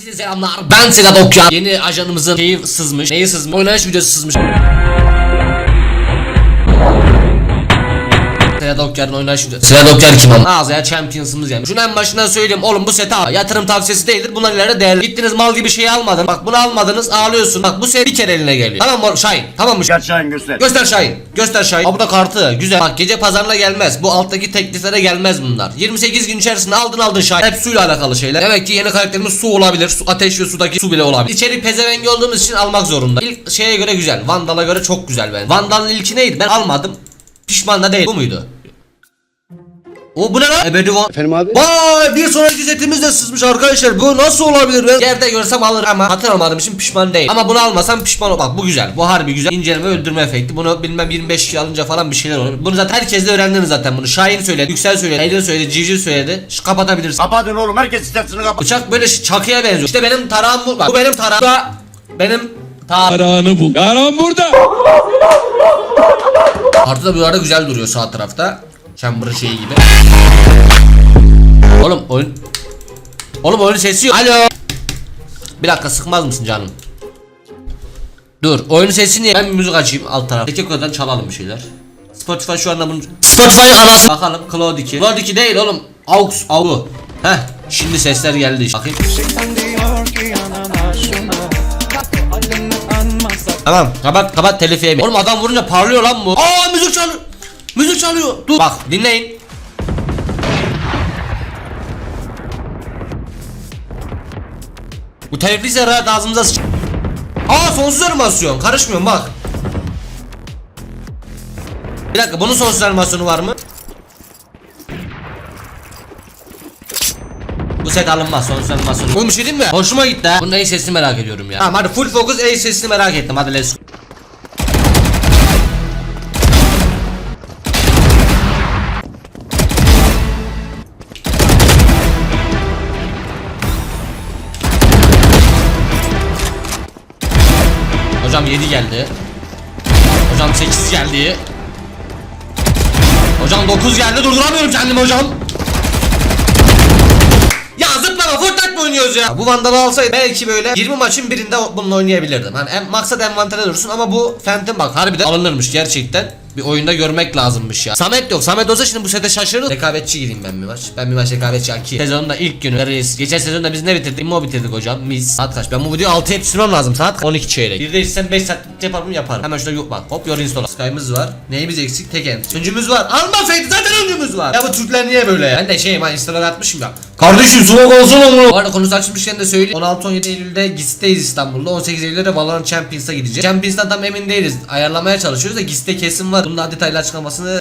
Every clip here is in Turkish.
Herkese selamlar. Ben Sedat Okyan. Yeni ajanımızın şeyi sızmış. Neyi sızmış? Oynanış videosu sızmış. Sedat Okyar'ın oynanış videosu. Sedat Okyar kim ama? Ağzaya Champions'ımız yani. Şunu en başından söyleyeyim. Oğlum bu seti al. Yatırım tavsiyesi değildir. Bunlar ileride değerli. Gittiniz mal gibi şey almadın. Bak bunu almadınız ağlıyorsun. Bak bu set bir kere eline geliyor. Tamam mı Şahin? Tamam mı? Gel Şahin göster. Göster Şahin. Göster Şahin. Aa, bu da kartı. Güzel. Bak gece pazarına gelmez. Bu alttaki tekliflere gelmez bunlar. 28 gün içerisinde aldın aldın Şahin. Hep suyla alakalı şeyler. Demek ki yeni karakterimiz su olabilir. Su, ateş ve sudaki su bile olabilir. İçeri pezevengi olduğumuz için almak zorunda. İlk şeye göre güzel. Vandal'a göre çok güzel ben. Vandal'ın ilki neydi? Ben almadım. Pişman da değil. Bu muydu? O bu ne lan? Ebedi van... Efendim abi? Vay bir sonraki setimiz de sızmış arkadaşlar. Bu nasıl olabilir ben? Yerde görsem alırım ama satın almadığım için pişman değil. Ama bunu almasam pişman ol. Bak bu güzel. Bu harbi güzel. İnceleme öldürme efekti. Bunu bilmem 25 kişi alınca falan bir şeyler olur. Bunu zaten herkes de öğrendiniz zaten bunu. Şahin söyledi, Yüksel söyledi, Aydın söyledi, Civciv söyledi. Şu kapatabilirsin. Kapatın oğlum herkes sitesini kapat. Bıçak böyle çakıya benziyor. İşte benim tarağım bu. Bak bu benim tarağım. Bu da benim tarağım. Arağını bul. Yaran burada. Artı da bu arada güzel duruyor sağ tarafta. Chamber'ın şeyi gibi. Oğlum oyun... Oğlum oyunun sesi yok. Alo. Bir dakika sıkmaz mısın canım? Dur oyunun sesini? Ben müzik açayım alt taraf. Tek kadar çalalım bir şeyler. Spotify şu anda bunu... Spotify'ın anası. Bakalım Cloud 2. Cloud 2 değil oğlum. Aux. Au. Heh. Şimdi sesler geldi işte. Bakayım. Tamam kapat kapat telif yemeyin. Oğlum adam vurunca parlıyor lan bu. Aa müzik çalıyor. Müzik çalıyor. Dur. Bak dinleyin. Bu telifliyse rahat ağzımıza sıç... Aa sonsuz animasyon. Karışmıyorum bak. Bir dakika bunun sonsuz animasyonu var mı? Bu set alınmaz sonsuz animasyonu. Oğlum bir şey diyeyim mi? Hoşuma gitti ha. Bunun en sesini merak ediyorum ya. Tamam hadi full focus en sesini merak ettim. Hadi let's go. Hocam 7 geldi. Hocam 8 geldi. Hocam 9 geldi durduramıyorum kendimi hocam. Ya zıplama Fortnite mi oynuyoruz ya? Bu Vandal'ı alsaydı belki böyle 20 maçın birinde bununla oynayabilirdim. Hani en, maksat envantere dursun ama bu Phantom bak harbiden alınırmış gerçekten. Bir oyunda görmek lazımmış ya. Samet yok. Samet olsa şimdi bu sete şaşırır. Rekabetçi gireyim ben bir maç. Ben bir maç rekabetçi aki. Sezonun da ilk günü. Reis. Geçen sezonda biz ne bitirdik? İmmo bitirdik hocam. Mis. Saat kaç? Ben bu videoyu 6 yetiştirmem lazım. Saat 12 çeyrek. Bir de sen 5 saat yapar mı yaparım. Hemen şurada yok bak. Hop yor install. Sky'ımız var. Neyimiz eksik? Tek end. Öncümüz var. Alma fake. Zaten öncümüz var. Ya bu Türkler niye böyle ya? Ben de şeyim ha install'a atmışım ya. Kardeşim soğuk olsun onu. Bu arada konusu açmışken de söyleyeyim. 16-17 Eylül'de GİS'teyiz İstanbul'da. 18 Eylül'de de Valorant Champions'a gideceğiz. Champions'tan tam emin değiliz. Ayarlamaya çalışıyoruz da GİS'te kesin var. Bunun daha detaylı açıklamasını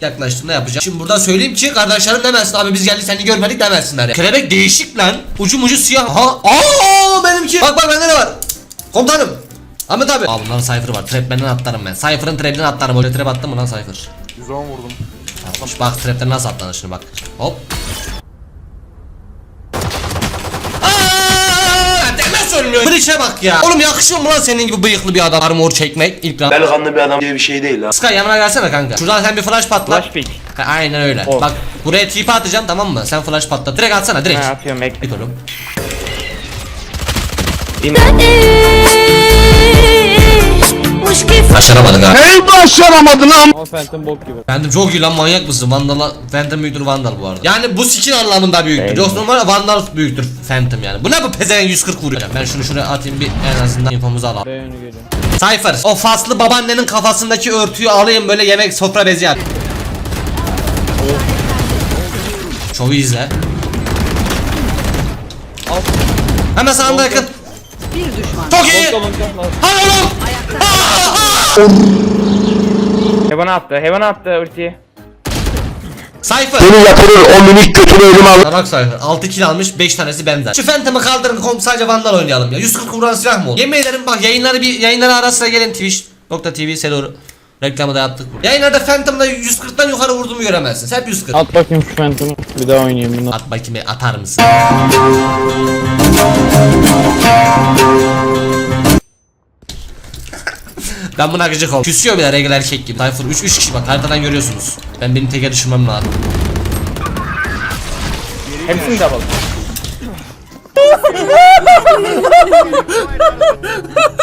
yaklaştığında yapacağım. Şimdi burada söyleyeyim ki kardeşlerim demesin abi biz geldik seni görmedik demesinler ya. Kelebek değişik lan. Ucu mucu siyah. Aha. Aa benimki. Bak bak bende ne var? Komutanım. Ahmet abi. Aa bunların Cypher var. Trap benden atlarım ben. Cypher'ın trap'ini atlarım. Öyle trap attım mı lan Cypher? 110 vurdum. Bak trapten nasıl atlanır şimdi bak. Hop. Ölmüyor. Breach'e bak ya. Oğlum yakışıyor mu lan senin gibi bıyıklı bir adam armor çekmek ilk round. Delikanlı bir adam diye bir şey değil ha. Sky yanıma gelsene kanka. Şuradan sen bir flash patla. Flash pick. Ha, aynen öyle. Oh. Bak buraya TP atacağım tamam mı? Sen flash patla. Direkt atsana direkt. Ha atıyorum bekle. Git oğlum. Başaramadık ha. Hey başaramadın am. O Phantom bok gibi. Phantom çok iyi lan manyak mısın? Vandal'a Phantom büyüktür Vandal bu arada. Yani bu skin anlamında büyüktür. Yoksa normal Vandal büyüktür Phantom yani. Bu ne bu pezevenk 140 vuruyor. Ben şunu şuraya atayım bir en azından infomuzu alalım. B yönü geliyor. Cypher o faslı babaannenin kafasındaki örtüyü alayım böyle yemek sofra bezi yap. Şovu izle. Hemen sağında yakın. Bir düşman. Çok iyi. Long long long. Hadi oğlum. Heaven'a attı. Heaven'a attı ultiyi. Cypher. Bunu yatırır o minik götünü elime alır. Bak Cypher 6 kill almış 5 tanesi benden. Şu Phantom'ı kaldırın kom sadece Vandal oynayalım ya. 140 vuran silah mı olur? Yemin ederim bak yayınları bir yayınlara ara sıra gelin Twitch.tv Sedor reklamı da yaptık burada. Yayınlarda Phantom'da 140'tan yukarı vurduğumu göremezsiniz. Hep 140. At bakayım şu Phantom'u. Bir daha oynayayım bunu. At bakayım bir atar mısın? Ben buna gıcık oldum. Küsüyor bile regl erkek gibi. Tayfur 3 3 kişi bak haritadan görüyorsunuz. Ben benim teke düşürmem lazım. Hepsini double.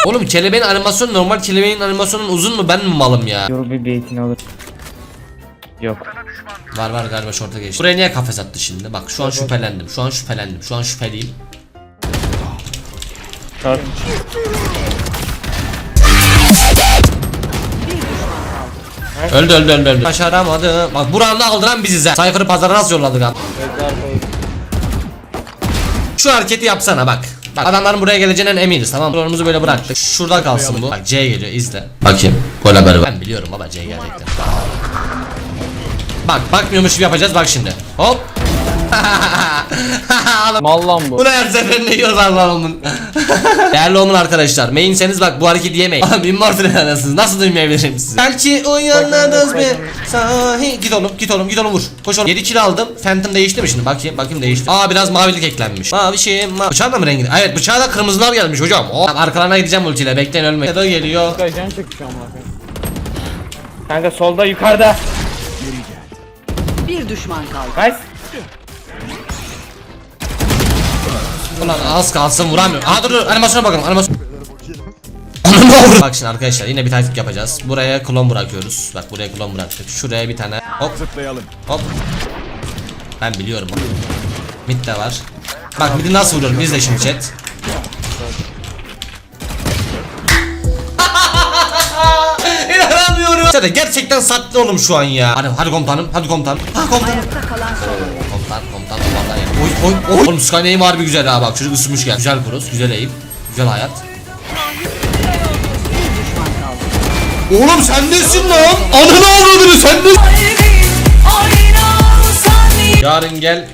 Oğlum kelebeğin animasyonu normal kelebeğin animasyonun uzun mu ben mi malım ya? Yoru bir beytini alır. Yok. Var var galiba şorta geçti. Buraya niye kafes attı şimdi? Bak şu an şüphelendim. Şu an şüphelendim. Şu an şüpheliyim. Short. Öldü öldü öldü öldü. Başaramadı. Bak buranı aldıran biziz ha. Cypher'ı pazara nasıl yolladık abi? Şu hareketi yapsana bak. Bak adamların buraya geleceğinden eminiz tamam? Rolümüzü böyle bıraktık. Şurada kalsın bu. Bak C geliyor izle. Bakayım. Gol haberi var. Ben biliyorum baba C gelecektir. Bak bakmıyormuş gibi yapacağız bak şimdi. Hop. Mal lan bu. bu ne her seferinde yiyoruz Allah'ımın. Değerli olun arkadaşlar. Mainseniz bak bu hareketi yemeyin. Oğlum immortal anasınız. Nasıl duymayabilirim sizi? Belki uyanırız bir sahi. Git oğlum git oğlum git oğlum vur. Koş oğlum. 7 kilo aldım. Phantom değişti mi şimdi? Bakayım bakayım değişti. Aa biraz mavilik eklenmiş. Mavi şey ma Bıçağın da mı rengi? Evet bıçağa da kırmızılar gelmiş hocam. Oh. Tamam, arkalarına gideceğim ultiyle. Bekleyin ölmeyin. Ya da geliyor. Çekmiş amına koyayım. Kanka solda yukarıda. Bir düşman kaldı. Nice. Ulan az kalsın vuramıyorum. Aa dur dur animasyona bakalım animasyon. Bak şimdi arkadaşlar yine bir taktik yapacağız. Buraya klon bırakıyoruz. Bak buraya klon bıraktık. Şuraya bir tane hop Zıplayalım. hop. Ben biliyorum. Mid de var. Bak midi nasıl vuruyorum izle şimdi chat. İnanamıyorum. Gerçekten sattı oğlum şu an ya. Hadi hadi komutanım hadi komutanım. Ha komutanım. Ayakta kalan son. Oy oy. Oğlum Sky neyim harbi güzel ha bak çocuk ısınmış gel. Güzel cross, güzel eğim, güzel hayat. Bir. Oğlum sen nesin lan? Ananı avradını sen ne? Yarın gel.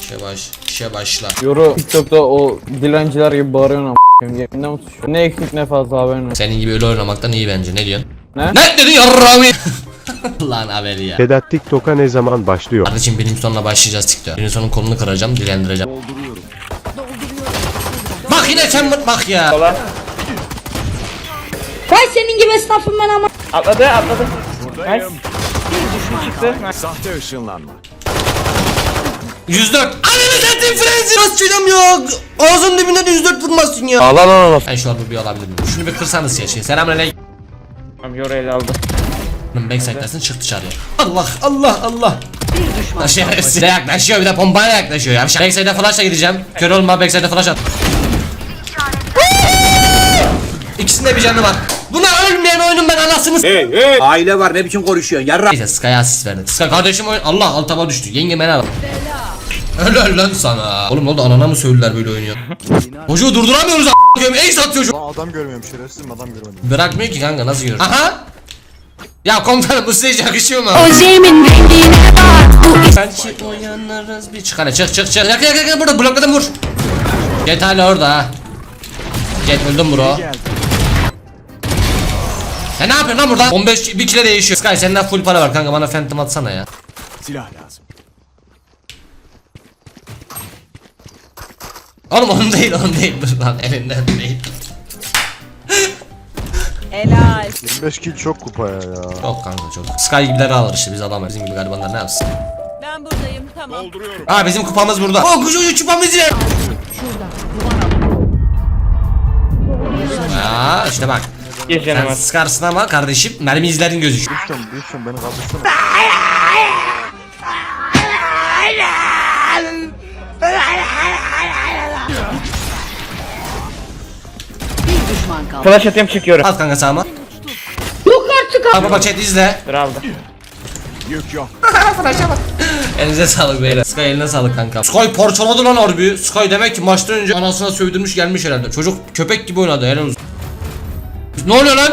İşe baş, işe başla. Yoru TikTok'ta o dilenciler gibi bağırıyorsun. Yeminle mi suçuyor? Ne eksik ne fazla haberin. Senin gibi öyle oynamaktan iyi bence. Ne diyorsun? Ne? Ne dedi yarrağımı? Lan haberi ya. Vedat TikTok'a ne zaman başlıyor? Kardeşim benim sonuna başlayacağız TikTok. Benim sonun kolunu kıracağım, dilendireceğim. Bak yine sen bak- bak ya. Sola. Vay senin gibi esnafım ben ama. Atladı atladı. Nice. Çıktı. Nice. Sahte ışınlanma. 104. Ananı satayım frenzi. Nasıl yok? Ağzın dibinde de 104 vurmasın ya. Al al al al. Ben şu an bir alabilir miyim? Şunu bir kırsanız ya şey. Selamünaleyküm. Tamam Yoru ele aldı. Backside'lersin çık dışarıya. Allah Allah Allah. Bir düşman. Şerefsiz. yaklaşıyor bir de pompaya yaklaşıyor ya. Backside'e flash'a gideceğim. Kör olma backside'e flash at. İkisinde bir canı var. Buna ölmeyen oyunun ben anasını s- Hey hey. Aile var ne biçim konuşuyorsun yarra. Neyse Sky'a asist verdi. Sky kardeşim oyun Allah altıma düştü. Yenge beni al. Helal lan sana. Oğlum ne oldu anana mı söylediler böyle oynuyor? Çocuğu durduramıyoruz a**ım. Ace atıyor çocuk. Adam görmüyorum şerefsizim adam görmedim. Bırakmıyor ki kanka nasıl görüyor? Aha. Ya komutanım bu size hiç yakışıyor mu? Ojemin rengine bak. Bu Belki uyanırız bir çık hadi çık çık çık. Yak yak yak burada blokladım vur. Get hala orada ha. Get öldüm bro. Sen ne yapıyorsun lan burada? 15 bir kilo değişiyor. Sky senden full para var kanka bana phantom atsana ya. Silah lazım. Oğlum onun değil onun değil dur lan elinden değil. Helal. 25 kill çok kupa ya ya. Yok kanka çok. Sky gibileri alır işte biz alamayız. Bizim gibi garibanlar ne yapsın? Ben buradayım tamam. Aa bizim kupamız burada. O kucu kupamız yine. Aa işte bak. Canım Sen var. sıkarsın ama kardeşim mermi izlerin gözüküyor. Düştüm düştüm beni kaldırsana. Flash atıyorum çıkıyorum. At kanka sağıma. Artık. Bak baba chat izle. Dur aldı. Yük yok. Elinize sağlık beyler. Sky eline sağlık kanka. Sky parçaladı lan harbi. Sky demek ki maçtan önce anasına sövdürmüş gelmiş herhalde. Çocuk köpek gibi oynadı helal olsun. Ne oluyor lan?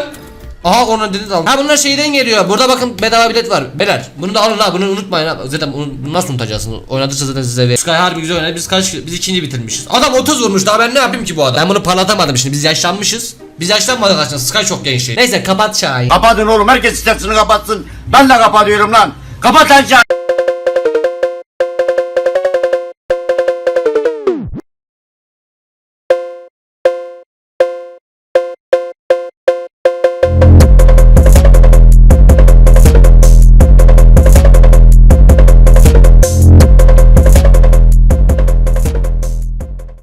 Aha onu dedi de aldım. Ha bunlar şeyden geliyor. Burada bakın bedava bilet var. Beyler bunu da alın ha bunu unutmayın ha. Zaten bunu, bunu nasıl unutacaksınız? Oynadıkça zaten size verir. Sky harbi güzel oynadı. Biz kaç biz ikinci bitirmişiz. Adam 30 vurmuş daha ben ne yapayım ki bu adam? Ben bunu parlatamadım şimdi biz yaşlanmışız. Biz yaşlanmadık aslında. Sky çok genç şey. Neyse kapat Şahin. Kapatın oğlum herkes sitesini kapatsın. Ben de kapatıyorum lan. Kapat lan